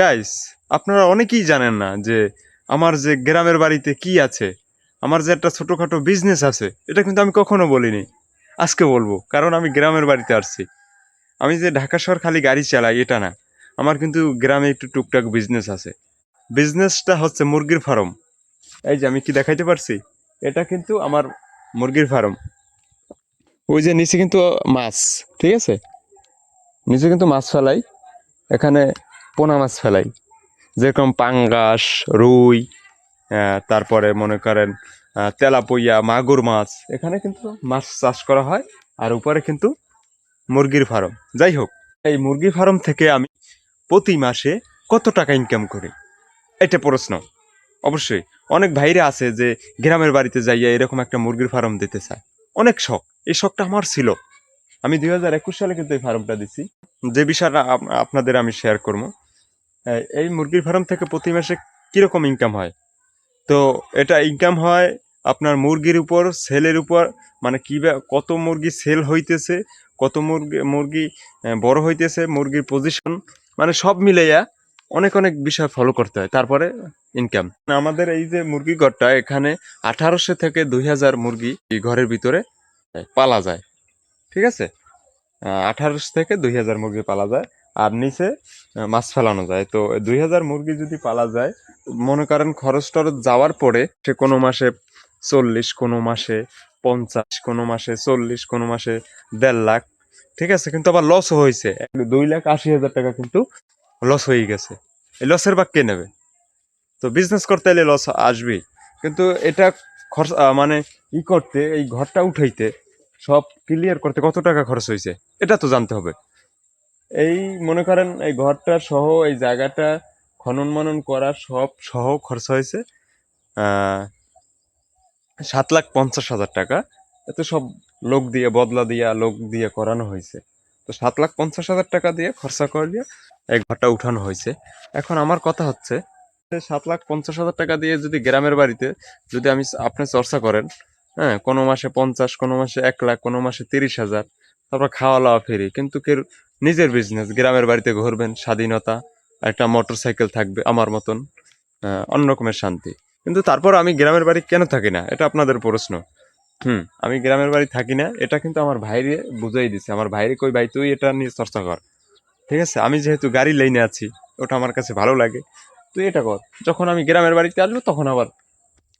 Guys আপনারা অনেকেই জানেন না যে আমার যে গ্রামের বাড়িতে কি আছে, আমার যে একটা ছোটোখাটো বিজনেস আছে, এটা কিন্তু আমি কখনো বলিনি। আজকে বলব, কারণ আমি গ্রামের বাড়িতে আসছি। আমি যে ঢাকা শহর খালি গাড়ি চালাই, এটা না। আমার কিন্তু গ্রামে একটু টুকটাক বিজনেস আছে। বিজনেসটা হচ্ছে মুরগির ফার্ম এই যে আমি কি দেখাইতে পারছি? এটা কিন্তু আমার মুরগির ফার্ম ওই যে নিচে কিন্তু মাছ, ঠিক আছে? নিচে কিন্তু মাছ ফেলাই। এখানে পোনা মাছ ফেলাই। যেরকম পাঙ্গাস, রুই তারপরে মনে করেন তেলাপইয়া মাগুর মাছ। এখানে কিন্তু মাছ চাষ করা হয় আর উপরে কিন্তু মুরগির ফার্ম। যাই হোক, এই মুরগি ফার্ম থেকে আমি প্রতি মাসে কত টাকা ইনকাম করি? এটা প্রশ্ন। অবশ্যই, অনেক ভাইরা আছে যে গ্রামের বাড়িতে যাইয়া এরকম একটা মুরগির ফার্ম দিতে চায়। অনেক শখ, এই শখটা আমার ছিল। আমি দুই হাজার একুশ সালে কিন্তু এই ফার্মটা দিছি। যে বিষয়টা আপনাদের আমি শেয়ার করব। এই এই মুরগির ফার্ম থেকে প্রতি মাসে কীরকম ইনকাম হয়? তো এটা ইনকাম হয় আপনার মুরগির উপর, সেলের উপর মানে কী কত মুরগি সেল হইতেছে, কত মুরগি মুরগি বড় হইতেছে, মুরগির পজিশন মানে সব মিলাইয়া অনেক অনেক বিষয় ফলো করতে হয়, তারপরে ইনকাম আমাদের এই যে মুরগি ঘরটা, এখানে আঠারোশো থেকে দুই হাজার মুরগি ঘরের ভিতরে পালা যায়। ঠিক আছে? আঠারোশো থেকে দুই হাজার মুরগি পালা যায়। আর নিচে মাছ ফেলানো যায়। তো দুই হাজার মুরগি যদি পালা যায়, মনে করেন খরচ টরচ যাওয়ার পরে সে কোনো মাসে চল্লিশ, কোনো মাসে পঞ্চাশ, কোনো মাসে চল্লিশ, কোনো মাসে দেড় লাখ, ঠিক আছে? কিন্তু আবার লসও হয়েছে। দুই লাখ আশি হাজার টাকা কিন্তু লস হয়ে গেছে। এই লসের বাক কে নেবে? তো বিজনেস করতে এলে লস আসবেই। কিন্তু এটা খরচ মানে ই করতে, এই ঘরটা উঠাইতে সব ক্লিয়ার করতে কত টাকা খরচ হয়েছে? এটা তো জানতে হবে। এই, মনে করেন, এই ঘরটা সহ, এই জায়গাটা খনন মনন করা সব সহ খরচ হয়েছে সাত লাখ পঞ্চাশ হাজার টাকা। এতে সব লোক দিয়ে, বদলা দিয়া, লোক দিয়ে করানো হয়েছে। তো সাত লাখ পঞ্চাশ হাজার টাকা দিয়ে খরচা করলে এই ঘরটা উঠানো হয়েছে। এখন আমার কথা হচ্ছে সাত লাখ পঞ্চাশ হাজার টাকা দিয়ে যদি গ্রামের বাড়িতে যদি আমি আপনি চর্চা করেন হ্যাঁ কোনো মাসে পঞ্চাশ, কোনো মাসে এক লাখ, কোনো মাসে তিরিশ হাজার, তারপর খাওয়া দাওয়া ফেরি, কিন্তু কেউ নিজের বিজনেস গ্রামের বাড়িতে ঘুরবেন, স্বাধীনতা, একটা মোটর সাইকেল থাকবে আমার মতন অন্য রকমের শান্তি। কিন্তু তারপর আমি গ্রামের বাড়ি কেন থাকি না? এটা আপনাদের প্রশ্ন। হুম, আমি গ্রামের বাড়ি থাকি না, এটা কিন্তু আমার ভাইরে বুঝাই দিছে। আমার ভাইরে কই ভাই, তুই এটা নিয়ে চর্চা কর। ঠিক আছে? আমি যেহেতু গাড়ি লাইনে আছি, ওটা আমার কাছে ভালো লাগে। তুই এটা কর। যখন আমি গ্রামের বাড়িতে আসব, তখন আবার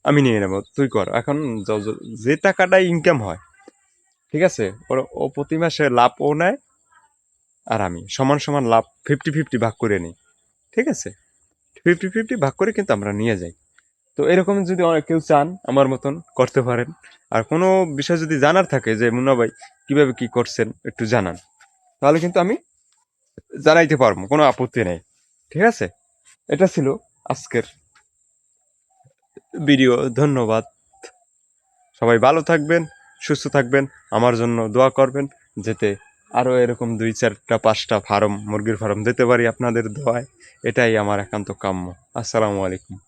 আমি নিয়ে নেব। তুই কর। এখন য- টাকাটা ইনকাম হয়, ঠিক আছে? ও প্রতি মাসে লাভও নেয় আর আমি সমান সমান লাভ ফিফটি ফিফটি ভাগ করে নিই। ঠিক আছে? ফিফটি ফিফটি ভাগ করে কিন্তু আমরা নিয়ে যাই। তো এরকম যদি কেউ চান আমার মতন করতে পারেন। আর কোনো বিষয় যদি জানার থাকে যে, মুন্না ভাই কীভাবে কী করছেন, একটু জানান। তাহলে কিন্তু আমি জানাইতে পারব, কোনো আপত্তি নেই। ঠিক আছে? এটা ছিল আজকের ভিডিও। ধন্যবাদ। সবাই ভালো থাকবেন, সুস্থ থাকবেন। আমার জন্য দোয়া করবেন, যাতে আরও এরকম দুই চারটা, পাঁচটা ফার্ম, মুরগির ফার্ম দিতে পারি আপনাদের দোয়ায়। এটাই আমার একান্ত কাম্য। আসসালামু আলাইকুম।